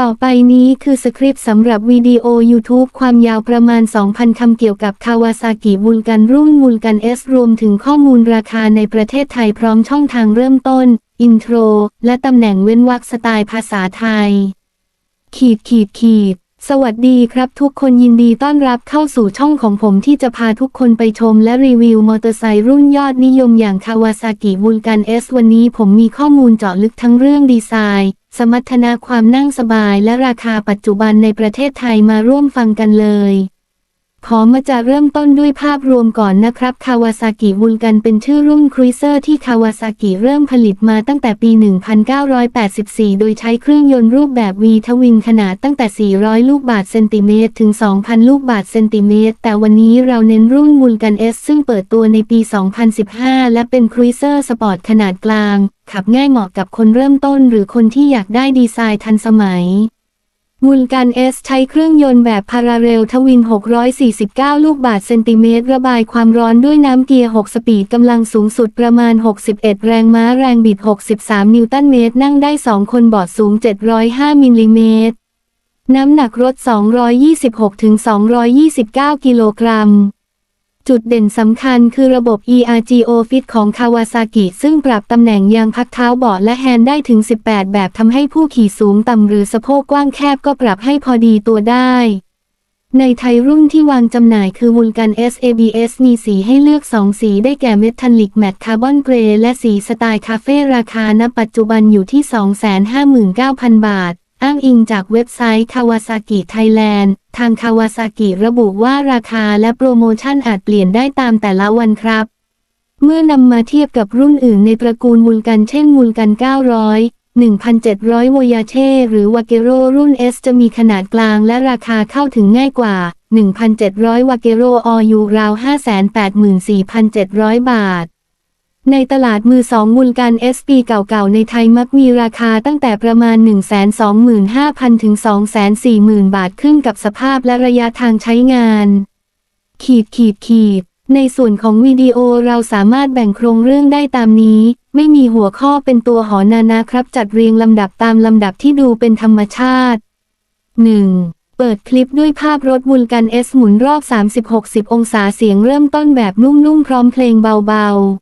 ต่อไปนี้คือสคริปต์สำหรับวิดีโอ YouTube ความยาวประมาณ 2,000 คำเกี่ยวกับคาวาซากิบูลกันรุ่นมูลกันเอสรวมถึงข้อมูลราคาในประเทศไทยพร้อมช่องทางเริ่มต้น อินโทร และตำแหน่งเว้นวรรคสไตล์ภาษาไทย ขีดขีดขีด สวัสดีครับทุกคนยินดีต้อนรับเข้าสู่ช่องของผมที่จะพาทุกคนไปชมและรีวิวมอเตอร์ไซค์รุ่นยอดนิยมอย่างคาวาซากิวูลกันเอสวันนี้ผมมีข้อมูลเจาะลึกทั้งเรื่องดีไซน์ สมรรถนะความนั่งสบายและราคาปัจจุบันในประเทศไทยมาร่วมฟังกันเลย ขอมาจะเริ่มต้นด้วยภาพรวมก่อนนะครับคาวาซากิบุลกันเป็นชื่อรุ่นครูเซอร์ที่คาวาซากิเริ่มผลิตมาตั้งแต่ปี 1984 โดยใช้เครื่องยนต์รูปแบบ V ทวินขนาดตั้งแต่ 400 ลูกบาศก์เซนติเมตรถึง 2,000 ลูกบาศก์เซนติเมตร แต่วันนี้เราเน้นรุ่นมูลกันเอสซึ่งเปิดตัวในปี 2015 และเป็นครูเซอร์สปอร์ตขนาดกลาง ขับง่ายเหมาะกับคนเริ่มต้นหรือคนที่อยากได้ดีไซน์ทันสมัย มูลการเอสใช้เครื่องยนต์แบบพาราเรลทวิน 649 ลูกบาทเซนติเมตร ระบายความร้อนด้วยน้ำเกียร์ 6 สปีดกำลังสูงสุดประมาณ 61 แรงม้าแรงบิด 63 นิวตันเมตร นั่งได้ 2 คนเบาะสูง 705 มิลลิเมตร น้ำหนักรถ 226-229 กิโลกรัม จุดเด่นสำคัญคือระบบ ERGO Fit ของ Kawasaki ซึ่งปรับตำแหน่งยางพักเท้าเบาะและแฮนด์ได้ถึง 18 แบบทำให้ผู้ขี่สูงต่ำหรือสะโพกกว้างแคบก็ปรับให้พอดีตัวได้ ในไทยรุ่นที่วางจำหน่ายคือ Vulcan SABS มีสีให้เลือก 2 สีได้แก่ Metallic Matte Carbon Grey และสีสไตล์คาเฟ่ราคาณปัจจุบันอยู่ที่ 259,000 บาท อ้างอิงจากเว็บไซต์ Kawasaki Thailand ทาง Kawasaki ระบุว่าราคาและโปรโมชั่นอาจเปลี่ยนได้ตามแต่ละวันครับ เมื่อนำมาเทียบกับรุ่นอื่นในตระกูลมูลกันเช่นมูลกัน 900 1,700 โวยาเช่ หรือวาเกโรรุ่น S จะมีขนาดกลางและราคาเข้าถึงง่ายกว่า 1,700 วาเกโรออยูราว 584,700 บาท ในตลาดมือสองมูลการ SP เก่าๆ ในไทยมักมีราคาตั้งแต่ประมาณ 125,000 ถึง 240,000 บาทขึ้นกับสภาพและระยะทางใช้งาน ขีดขีดขีด ในส่วนของวิดีโอเราสามารถแบ่งโครงเรื่องได้ตามนี้ ไม่มีหัวข้อเป็นตัวหอนานะครับ จัดเรียงลำดับตามลำดับที่ดูเป็นธรรมชาติ 1. เปิดคลิปด้วยภาพรถบุลกันเอสหมุนรอบ 30-60 องศาเสียงเริ่มต้นแบบนุ่มๆ พร้อมเพลงเบาๆ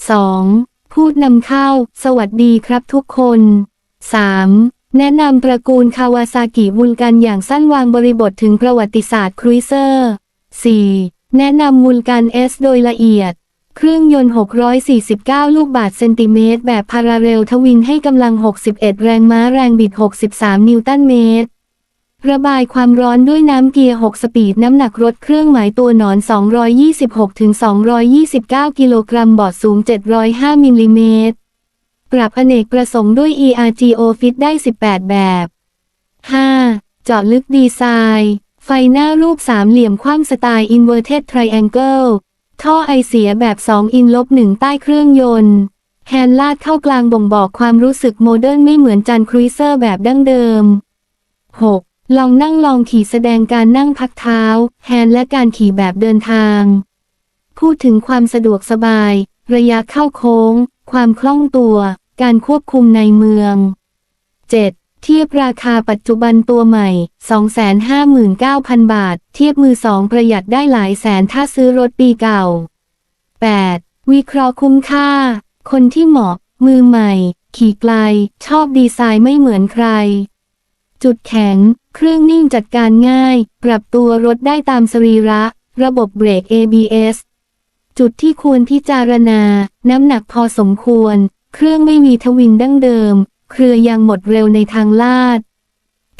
2. พูดนำเข้า สวัสดีครับทุกคน 3. แนะนำตระกูลคาวาซากิบุลกันอย่างสั้นวางบริบทถึงประวัติศาสตร์ครูเซอร์ 4. แนะนำมูลกันเอสโดยละเอียด เครื่องยนต์ 649 ลูกบาศก์เซนติเมตร แบบพาราเรลทวินให้กำลัง 61 แรงม้าแรงบิด 63 นิวตันเมตร ระบายความร้อนด้วยน้ำเกียร์ 6 สปีดน้ำหนักรถเครื่องหมายตัวหนอน 226-229 กิโลกรัมบอดสูง 705มิลลิเมตร ปรับอเนกประสงค์ด้วย ERGO Fit ได้ 18 แบบ 5. เจาะลึกดีไซน์ ไฟหน้ารูปสามเหลี่ยมคว่ำสไตล์ Inverted Triangle ท่อไอเสียแบบ 2 อินลบ1ใต้เครื่องยนต์ แฮนด์ลาดเข้ากลางบ่งบอกความรู้สึกโมเดิร์นไม่เหมือนจันครูเซอร์แบบดั้งเดิม 6. ลองนั่งลองขี่แสดงการนั่งพักเท้า แฮนและการขี่แบบเดินทาง พูดถึงความสะดวกสบาย ระยะเข้าโค้ง ความคล่องตัว การควบคุมในเมือง 7. เทียบราคาปัจจุบันตัวใหม่ 259,000 บาท เทียบมือสองประหยัดได้หลายแสนถ้าซื้อรถปีเก่า 8. วิเคราะห์คุ้มค่า คนที่เหมาะ มือใหม่ ขี่ไกล ชอบดีไซน์ไม่เหมือนใคร จุดแข็ง เครื่องนิ่งจัดการง่าย ปรับตัวรถได้ตามสรีระ ระบบเบรก ABS จุดที่ควรพิจารณา น้ำหนักพอสมควร เครื่องไม่มีทวินดั้งเดิม เครือยางหมดเร็วในทางลาด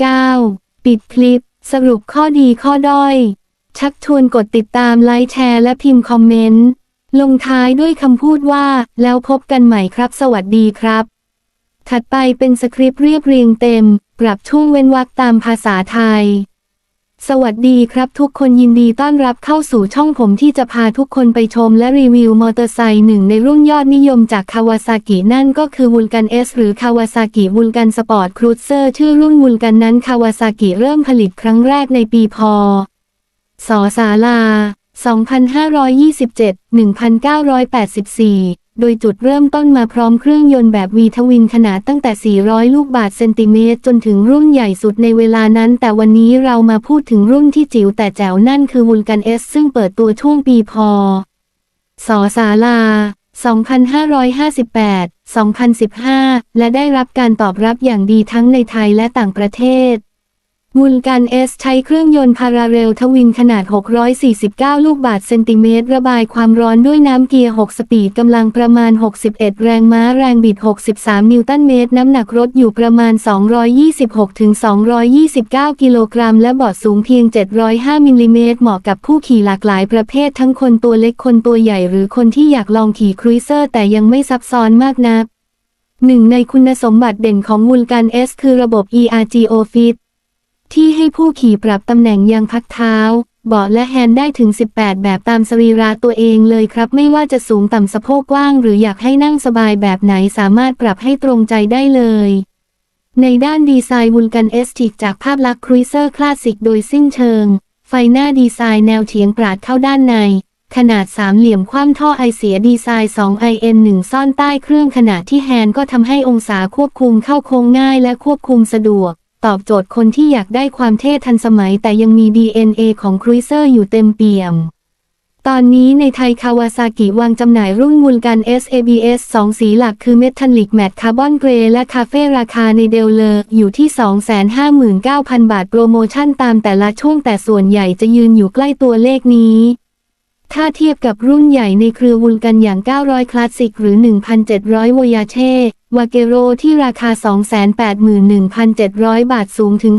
9. ปิดคลิป สรุปข้อดีข้อด้อย ชักชวนกดติดตามไลค์แชร์และพิมพ์คอมเมนต์ ลงท้ายด้วยคำพูดว่า แล้วพบกันใหม่ครับ สวัสดีครับ ถัดไปเป็นสคริปต์เรียบเรียงเต็ม ปรับช่วงเว้นวรรคตามภาษาไทย สวัสดีครับทุกคนยินดีต้อนรับเข้าสู่ช่องผมที่จะพาทุกคนไปชมและรีวิวมอเตอร์ไซค์หนึ่งในรุ่นยอดนิยมจากคาวาซากินั่นก็คือวูลกันเอสหรือคาวาซากิวูลกันสปอร์ตครูเซอร์ชื่อรุ่นวูลกันนั้นคาวาซากิเริ่มผลิตครั้งแรกในปีพศสาลา2527 1984 โดยจุดเริ่มต้นมาพร้อมเครื่องยนต์แบบวีทวินขนาดตั้งแต่ 400 ลูกบาทเซนติเมตร จนถึงรุ่นใหญ่สุดในเวลานั้น แต่วันนี้เรามาพูดถึงรุ่นที่จิ๋วแต่แจ๋วนั่นคือวูลกันเอสซึ่งเปิดตัวช่วงปีพศศาลา 2558 2015 และได้รับการตอบรับอย่างดีทั้งในไทยและต่างประเทศ มูลการเอสใช้เครื่องยนต์พาราเรลทวินขนาด 649 ลูกบาทเซนติเมตร ระบายความร้อนด้วยน้ำเกียร์ 6 สปีดกำลังประมาณ 61 แรงม้าแรงบิด 63 นิวตันเมตร น้ำหนักรถอยู่ประมาณ 226-229 กิโลกรัม และเบาะสูงเพียง 705 มิลลิเมตร เหมาะกับผู้ขี่หลากหลายประเภททั้งคนตัวเล็กคนตัวใหญ่หรือคนที่อยากลองขี่ครูเซอร์ แต่ยังไม่ซับซ้อนมากนักหนึ่งในคุณสมบัติเด่นของมูลการ S คือระบบ ERGO Fit ที่ให้ผู้ขี่ปรับตำแหน่งยางพักเท้า เบาะและแฮนด์ได้ถึง 18 แบบตามสรีระตัวเองเลยครับ ไม่ว่าจะสูงต่ำสะโพกกว้าง หรืออยากให้นั่งสบายแบบไหนสามารถปรับให้ตรงใจได้เลยในด้านดีไซน์วุลกันเอสติกจากภาพลักษณ์ครูเซอร์คลาสสิกโดยสิ้นเชิง ไฟหน้าดีไซน์แนวเฉียงปราดเข้าด้านใน ขนาดสามเหลี่ยมคว่ำท่อไอเสียดีไซน์ 2 IN 1 ซ่อนใต้เครื่องขนาดที่แฮนด์ก็ทำให้องศาควบคุมเข้าโค้งง่ายและควบคุมสะดวก ตอบโจทย์คนที่อยากได้ความเท่ทันสมัยแต่ยังมี DNA ของครูเซอร์อยู่เต็มเปี่ยม ตอนนี้ในไทยคาวาซากิวางจำหน่ายรุ่นมูลกัน SABS 2 สีหลักคือเมทัลลิกแมตคาร์บอนเกรและคาเฟ่ราคาในเดลเลอร์อยู่ที่ 259,000 บาทโปรโมชั่นตามแต่ละช่วงแต่ส่วนใหญ่จะยืนอยู่ใกล้ตัวเลขนี้ ถ้าเทียบกับรุ่นใหญ่ในเครือวุลกันอย่าง 900 คลาสสิกหรือ 1,700 โวยาเช่ วาเกโรที่ราคา 281,700 บาทสูงถึง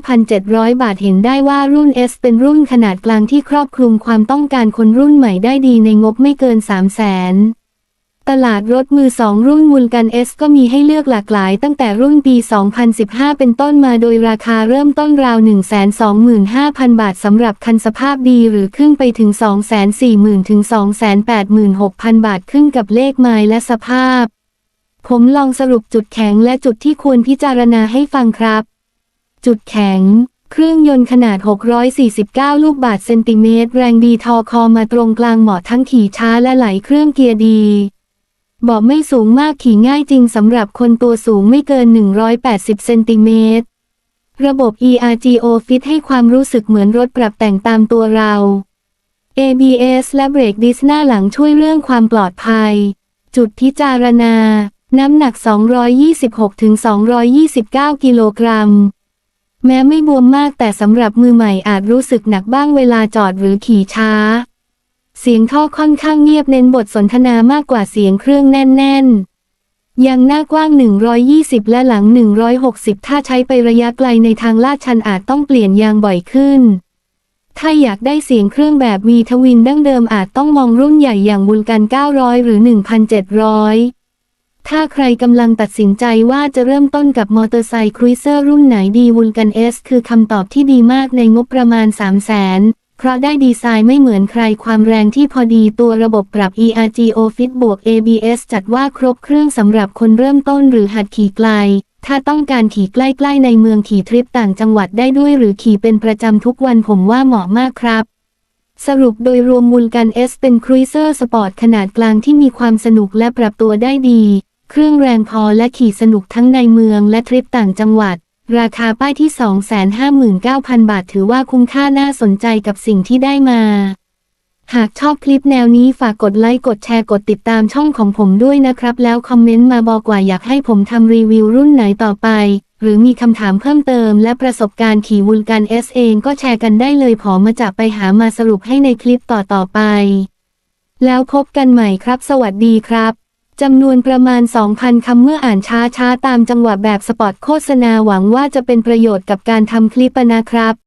65,700 บาทเห็นได้ว่ารุ่น S เป็นรุ่นขนาดกลางที่ครอบคลุมความต้องการคนรุ่นใหม่ได้ดีในงบไม่เกิน 3 0 0 0 0 ตลาดรถมือสองรุ่นมูลกัน S ก็มีให้เลือกหลากหลายตั้งแต่รุ่นปี 2015 เป็นต้นมาโดยราคาเริ่มต้นราว 125,000 บาทสำหรับคันสภาพดีหรือขึ้นไปถึง 240,000 ถึง 286,000 บาทขึ้นกับเลขไมล์และสภาพ ผมลองสรุปจุดแข็งและจุดที่ควรพิจารณาให้ฟังครับ จุดแข็งเครื่องยนต์ขนาด 649 ลูกบาทเซนติเมตร แรงดีทอคอมาตรงกลางเหมาะทั้งขี่ช้าและไหลเครื่องเกียร์ดี บาะไม่สูงมากขี่ง่ายจริงสำหรับคนตัวสูงไม่เกิน 180 เซนติเมตร ระบบ ERGO Fit ให้ความรู้สึกเหมือนรถปรับแต่งตามตัวเรา ABS และเบรกดิสหน้าหลังช่วยเรื่องความปลอดภัย จุดพิจารณา น้ำหนัก 226-229 กิโลกรัม แม้ไม่บวมมากแต่สำหรับมือใหม่อาจรู้สึกหนักบ้างเวลาจอดหรือขี่ช้า สียงท่อค่อนข้างเงียบเน้นบทสนทนามากกว่าเสียงเครื่องแน่น ๆ ยังหน้ากว้าง 120 และหลัง 160 ถ้าใช้ไประยะไกลในทางลาดชันอาจต้องเปลี่ยนยางบ่อยขึ้น ถ้าอยากได้เสียงเครื่องแบบวีทวินดั้งเดิมอาจต้องมองรุ่นใหญ่อย่างบุลกัน 900 หรือ 1,700ถ้าใครกำลังตัดสินใจว่าจะเริ่มต้นกับมอเตอร์ไซค์ครูเซอร์รุ่นไหนดีวุลกันเอสคือคำตอบที่ดีมากในงบประมาณ 3 0 0 0 0 0 เพราะได้ดีไซน์ไม่เหมือนใครความแรงที่พอดีตัวระบบปรับ ERGO Fit บวก ABS จัดว่าครบเครื่องสำหรับคนเริ่มต้นหรือหัดขี่ไกล ถ้าต้องการขี่ใกล้ ๆ ในเมืองขี่ทริปต่างจังหวัดได้ด้วยหรือขี่เป็นประจำทุกวันผมว่าเหมาะมากครับ สรุปโดยรวมมูลกัน S เป็นครูเซอร์สปอร์ตขนาดกลางที่มีความสนุกและปรับตัวได้ดี เครื่องแรงพอและขี่สนุกทั้งในเมืองและทริปต่างจังหวัด ราคาป้ายที่ 259,000 บาทถือว่าคุ้มค่าน่าสนใจกับสิ่งที่ได้มา หากชอบคลิปแนวนี้ฝากกดไลค์ กดแชร์ กดติดตามช่องของผมด้วยนะครับ แล้วคอมเมนต์มาบอกว่าอยากให้ผมทำรีวิวรุ่นไหนต่อไป หรือมีคำถามเพิ่มเติมและประสบการณ์ขี่วุลกัน S เองก็แชร์กันได้เลยผอมาจะไปหามาสรุปให้ในคลิปต่อต่อไป แล้วพบกันใหม่ครับ สวัสดีครับ จำนวนประมาณ 2,000 คำเมื่ออ่านช้าๆ ตามจังหวะแบบสปอตโฆษณาหวังว่าจะเป็นประโยชน์กับการทำคลิปนะครับ